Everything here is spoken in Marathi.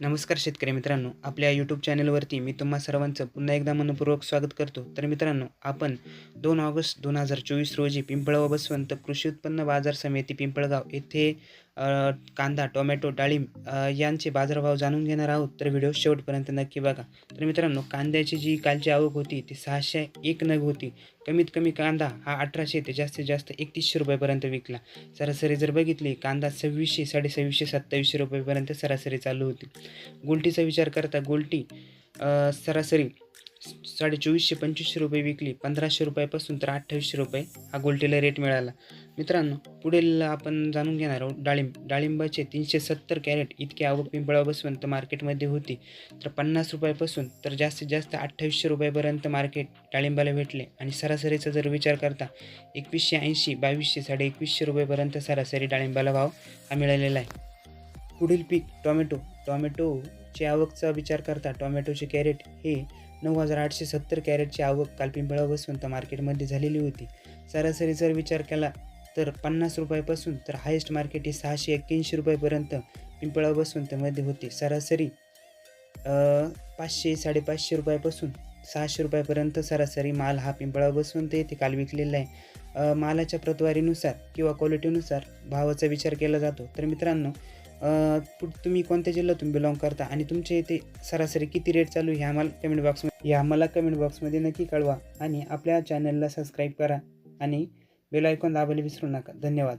नमस्कार शेतकरी मित्रांनो आपल्या यूट्यूब चॅनलवरती मी तुम्हा सर्वांचं पुन्हा एकदा मनपूर्वक स्वागत करतो. तर मित्रांनो आपण दोन ऑगस्ट दोन हजार चोवीस रोजी पिंपळगाव बसवंत कृषी उत्पन्न बाजार समिती पिंपळगाव येथे कांदा टोमॅटो डाळिंब यांचे बाजारभाव जाणून घेणार आहोत. तर व्हिडिओ शेवटपर्यंत नक्की बघा. तर मित्रांनो कांद्याची जी कालची आवक होती ती सहाशे एक नग होती. कमीत कमी कांदा हा अठराशे ते जास्तीत जास्त एकतीसशे रुपयापर्यंत विकला. सरासरी जर बघितली कांदा सव्वीसशे साडेसव्वीसशे सत्तावीसशे रुपयेपर्यंत सरासरी चालू होती. गोल्टीचा विचार करता गोल्टी सरासरी साडे चोवीसशे पंचवीसशे रुपये विकली. पंधराशे रुपयापासून तर अठ्ठावीसशे रुपये हा गोल्टीला रेट मिळाला. मित्रांनो पुढील आपण जाणून घेणार आहोत डाळिंब. डाळिंबाचे तीनशे सत्तर कॅरेट इतके आवक पिंपळापासून तर मार्केटमध्ये होती. तर पन्नास रुपयापासून तर जास्तीत जास्त अठ्ठावीसशे रुपयापर्यंत मार्केट डाळिंबाला भेटले. आणि सरासरीचा जर विचार करता एकवीसशे ऐंशी बावीसशे साडे एकवीसशे रुपयेपर्यंत सरासरी डाळिंबाला भाव हा मिळालेला आहे. पुढील पीक टॉमॅटो. टॉमॅटोची आवकचा विचार करता टॉमॅटोचे कॅरेट हे नऊ हजार आठशे सत्तर कॅरेटची आवक काल पिंपळा बसवंत मार्केटमध्ये झालेली होती. सरासरी जर विचार केला तर पन्नास रुपयापासून तर हायेस्ट मार्केट हे सहाशे एक्क्याऐंशी रुपयापर्यंत पिंपळा मध्ये होते. सरासरी पाचशे साडेपाचशे रुपयापासून सहाशे रुपयापर्यंत सरासरी माल हा पिंपळा बसवंत येथे काल विकलेला आहे. मालाच्या प्रतवारीनुसार किंवा क्वालिटीनुसार भावाचा विचार केला जातो. तर मित्रांनो तुम्ही कोणत्या जिल्ह्यातून बिलॉंग करता? आणि तुमच्या इथे सरासरी किती रेट चालू ह्या हे आम्हाला कमेंट बॉक्समध्ये हे आम्हाला कमेंट बॉक्समध्ये नक्की कळवा. आणि आपल्या चॅनलला सबस्क्राईब करा आणि बेल आयकॉन दाबायला विसरू नका. धन्यवाद.